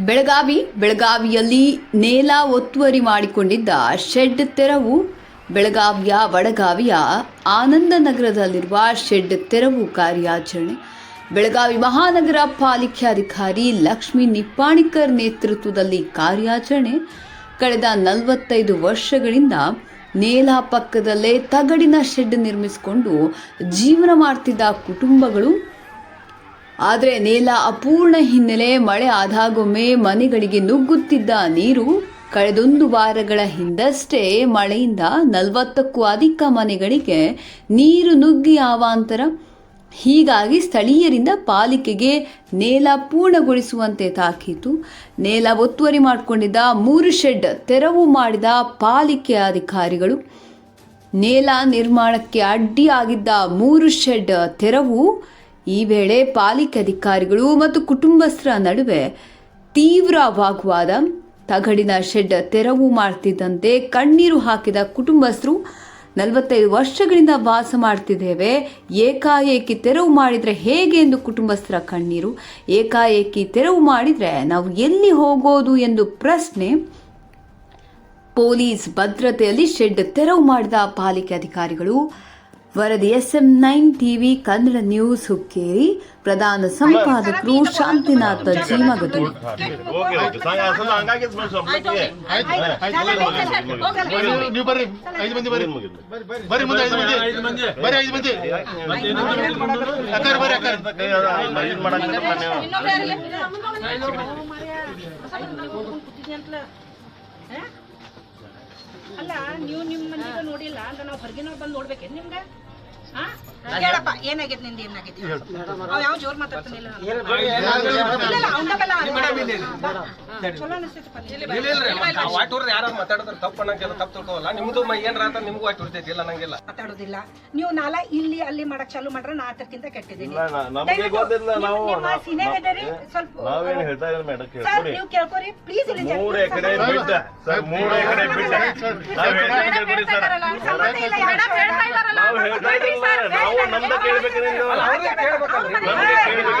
ಬೆಳಗಾವಿ ಬೆಳಗಾವಿಯಲ್ಲಿ ನೇಲ ಒತ್ತುವರಿ ಮಾಡಿಕೊಂಡಿದ್ದ ಶೆಡ್ ತೆರವು. ಬೆಳಗಾವಿಯ ವಡಗಾವಿಯ ಆನಂದನಗರದಲ್ಲಿರುವ ಶೆಡ್ ತೆರವು ಕಾರ್ಯಾಚರಣೆ. ಬೆಳಗಾವಿ ಮಹಾನಗರ ಪಾಲಿಕೆ ಅಧಿಕಾರಿ ಲಕ್ಷ್ಮೀ ನಿಪ್ಪಾಣಿಕರ್ ನೇತೃತ್ವದಲ್ಲಿ ಕಾರ್ಯಾಚರಣೆ. ಕಳೆದ ನಲವತ್ತೈದು ವರ್ಷಗಳಿಂದ ನೇಲ ಪಕ್ಕದಲ್ಲೇ ತಗಡಿನ ಶೆಡ್ ನಿರ್ಮಿಸಿಕೊಂಡು ಜೀವನ ಮಾಡ್ತಿದ್ದ ಕುಟುಂಬಗಳು ಆದರೆ ನೇಲ ಅಪೂರ್ಣ ಹಿನ್ನೆಲೆ ಮಳೆ ಆದಾಗೊಮ್ಮೆ ಮನೆಗಳಿಗೆ ನುಗ್ಗುತ್ತಿದ್ದ ನೀರು ಕಳೆದೊಂದು ವಾರಗಳ ಹಿಂದಷ್ಟೇ ಮಳೆಯಿಂದ ನಲವತ್ತಕ್ಕೂ ಅಧಿಕ ಮನೆಗಳಿಗೆ ನೀರು ನುಗ್ಗಿ ಆವಾಂತರ. ಹೀಗಾಗಿ ಸ್ಥಳೀಯರಿಂದ ಪಾಲಿಕೆಗೆ ನೇಲ ಪೂರ್ಣಗೊಳಿಸುವಂತೆ ತಾಕೀತು. ನೇಲ ಒತ್ತುವರಿ ಮಾಡಿಕೊಂಡಿದ್ದ ಮೂರು ಶೆಡ್ ತೆರವು ಮಾಡಿದ ಪಾಲಿಕೆ ಅಧಿಕಾರಿಗಳು. ನೇಲ ನಿರ್ಮಾಣಕ್ಕೆ ಅಡ್ಡಿಯಾಗಿದ್ದ ಮೂರು ಶೆಡ್ ತೆರವು ಈ ವೇಳೆ ಪಾಲಿಕೆ ಅಧಿಕಾರಿಗಳು ಮತ್ತು ಕುಟುಂಬಸ್ಥರ ನಡುವೆ ತೀವ್ರ ವಾಗ್ವಾದ ತಗಡಿನ ಶೆಡ್ ತೆರವು ಮಾಡ್ತಿದ್ದಂತೆ ಕಣ್ಣೀರು ಹಾಕಿದ ಕುಟುಂಬಸ್ಥರು ನಲವತ್ತೈದು ವರ್ಷಗಳಿಂದ ವಾಸ ಮಾಡ್ತಿದ್ದೇವೆ. ಏಕಾಏಕಿ ತೆರವು ಮಾಡಿದರೆ ಹೇಗೆ ಎಂದು ಕುಟುಂಬಸ್ಥರ ಕಣ್ಣೀರು? ಏಕಾಏಕಿ ತೆರವು ಮಾಡಿದರೆ ನಾವು ಎಲ್ಲಿ ಹೋಗೋದು ಎಂದು ಪ್ರಶ್ನೆ ಪೊಲೀಸ್ ಭದ್ರತೆಯಲ್ಲಿ ಶೆಡ್ ತೆರವು ಮಾಡಿದ ಪಾಲಿಕೆ ಅಧಿಕಾರಿಗಳು ವರದಿ SM nine TV Kannada news Hukkeri ಪ್ರಧಾನ ಸಂಪಾದಕರು ಶಾಂತಿನಾಥ ಜೀಮಗದು ಬರ್ರಿ ಅಲ್ಲ ನೀವು ನಿಮ್ಮ ಮನೆಗೆ ನೋಡಿಲ್ಲ ಅಂದ್ರೆ ನಾವು ಹೊರಗಿನವ್ರು ಬಂದು ನೋಡ್ಬೇಕೇನು ನಿಮ್ಗೆ? ಹಾ? ಹೇಳಪ್ಪ ಏನಾಗೈತೆ ನಿಂದ ಏನಾಗೈತಿ? ಅವ್ ಯಾವ ಜೋರ್ ಮಾತಾಡ್ತಾನಿಲ್ಲ ಯಾರು ಮಾತಾಡಿದ್ರೆ ತಪ್ಪು ಅನ್ನಂಗಿಲ್ಲ ನಿಮ್ದು ಮೈ ನಿಮ್ಗೂ ಇಲ್ಲ ಅನ್ನಂಗಿಲ್ಲ ಮಾತಾಡೋದಿಲ್ಲ ನೀವು ನಾಲ ಇಲ್ಲಿ ಅಲ್ಲಿ ಮಾಡಕ್ ಚಾಲು ಮಾಡ್ರೆ ನಾ ಅದಕ್ಕಿಂತ ಕೆಟ್ಟಿದ್ದೀನಿ ಇಲ್ಲ, ಗೊತ್ತಿಲ್ಲ, ನಾವು- ನಿಮ್ಮ senior ಇದ್ದೀರಿ, ಸ್ವಲ್ಪ ನಾವೇನು ಹೇಳ್ತಾ ಇಲ್ಲ ಮೇಡಮ್ ಸರ್ ನೀವು ಕೇಳ್ಕೊರಿ ಪ್ಲೀಸ್ ಇಲ್ಲಿ ಜನ- ಮೂರು ಎಕರೆ ಬಿಟ್ಟ ಸರ್ ಮೂರು ಎಕರೆ ಬಿಟ್ಟ ನಾವ್ ಹೇಳ್ತಾ ಕೇಳ್ಕೊಡಿ ಸರ್ ಸಂಬಂಧ ಹೇಳ್ತಾ ಇದಾರಲ್ಲ? ನಾವು ಹೇಳ್ತಾ ಇದ್ದಿಲ್ಲ ನಾವು ನಮ್ದ ಕೇಳ್ಬೇಕು ನೀವು ಅವ್ರಿಗೆ ಕೇಳ್ಬೇಕಲ್ರಿ ನಮ್ಗೆ ಕೇಳ್ಬೇಕು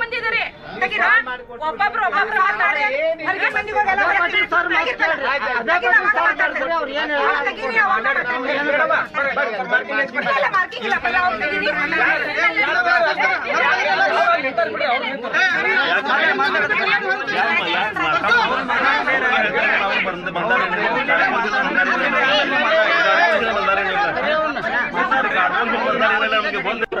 ಇದಾರೆ ಒಬ್ಬೊಬ್ರು ಒಬ್ಬೊಬ್ರು ಮಾತಾಡಿ ಹೋಗಲ್ಲ, ಬರ್ತೀನಿ. ತೆಗೀರಿ, ಅವಾಗ ಮಾತಾಡ್ತಾರೆ. ಇಲ್ಲ, ಬಲ್ಲ, ಅವ್ರು ತೆಗೀರಿ. ಇದು ಜೋರ್ ಒದರಾಡೋದಿಲ್ಲ ಇದಕ್ಕಿಂತ ಜೋರ್ ನಂಗ್ ಒದರಾಡೋದಿಲ್ಲ. One second,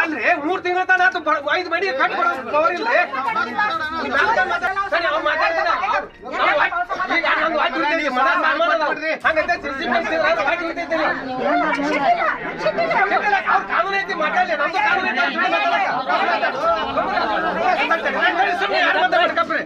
ಅಲ್ರಿ ಮೂರ್ ತಿಂಗಳ ತನ ಆತು ಐದು ಮಡಿ ಕಟ್ ಪವರ್ ಇಲ್ರಿ. ಸರಿ ಅವ್ರು ಮಾತಾಡ್ತಾನೆ ಈಗ ನಂದು ವಾಟ್ ಉಳಿತೈತಿ ಮನ ಸಾಮಾನ್ ಅದಾವ. ಹಂಗೈತೆ ಸಿಸಿ ಮಾಡ್ಸಿದ್ರೆ ಅದು ವಾಟ್ ಉಳಿತೈತಿ ಅವ್ರ. ಕಾನೂನು ಐತಿ ಮಾತಾಡ್ಲಿ. ನಮ್ದು ಕಾನೂನು ಐತಿ ಸುಮ್ನೆ ಯಾರು ಮಾತಾಡ್ಬೇಡಿ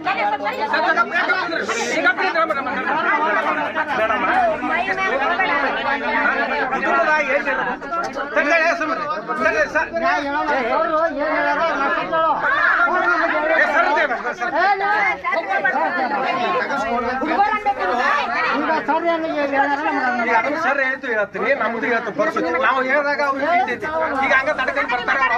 ಸರ್ ಹೇಳ್ತೀವಿ ಹೇಳ್ತೀವಿ ನಮ್ದು ಹೇಳ್ತೀವಿ ಬರ್ಸು ನಾವು ಹೇಳಿದಾಗ ಅವ್ರು ಈಗ ಹಂಗ ತಡ್ಕೊಂಡು ಬರ್ತಾರ.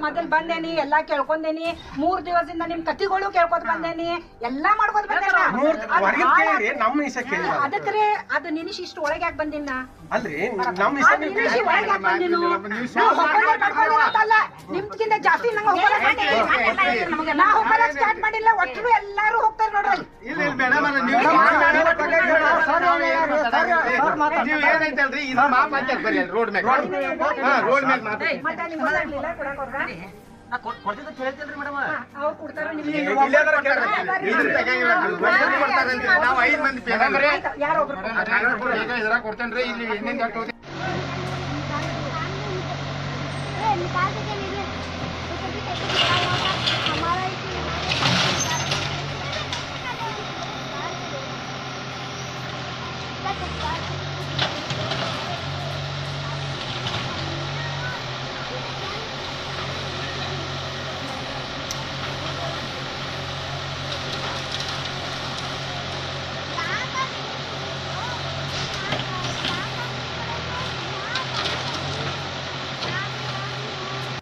ಮೊದಲ್ ಬಂದೇನಿ ಎಲ್ಲಾ ಕೇಳ್ಕೊಂಡೇನಿ ಮೂರ್ ದಿವಸದಿಂದ ನಿಮ್ ಕತಿಗಳು ಕೇಳ್ಕೊತ ಬಂದೇನಿ ಎಲ್ಲಾ ಮಾಡ್ಕೊತ ಬಂದೇನ ವಿಷಯ ಕೇಳಿಲ್ಲ ಅದಕ್ರೆ ಅದು ನಿನಿಷ್ ಇಷ್ಟು ಒಳಗೆ ಯಾಕೆ ಬಂದಿನ ಅಲ್ರಿ ನಮ್ಮ ಇಷ್ಟ ಒಳಗೆ ಯಾಕೆ ಬಂದಿನು ನಿಮ್ಗಿಂತ ಜಾಸ್ತಿ ನಂಗೆ ಹೋಗಲ್ಲ ನಾ ಹೋಗಲ್ಲ ಸ್ಟಾರ್ಟ್ ಮಾಡಿಲ್ಲ ಒಟ್ಟರು ಎಲ್ಲಾರು ಹೋಗ್ತಾರೆ ನೀವು ಹೇಳ್ರಿ ಇದು ಮಾತಾಡ್ತಾರೆ ಬರ್ರಿ ರೋಡ್ ಮ್ಯಾಗ. ರೋಡ್ ಮ್ಯಾಗ ಮಾತಾಡಿ ನಾವು ಐದು ಮಂದಿ ಕೊಡ್ತೇನ್ರಿ. ಇಲ್ಲಿ Vai, vai, vai.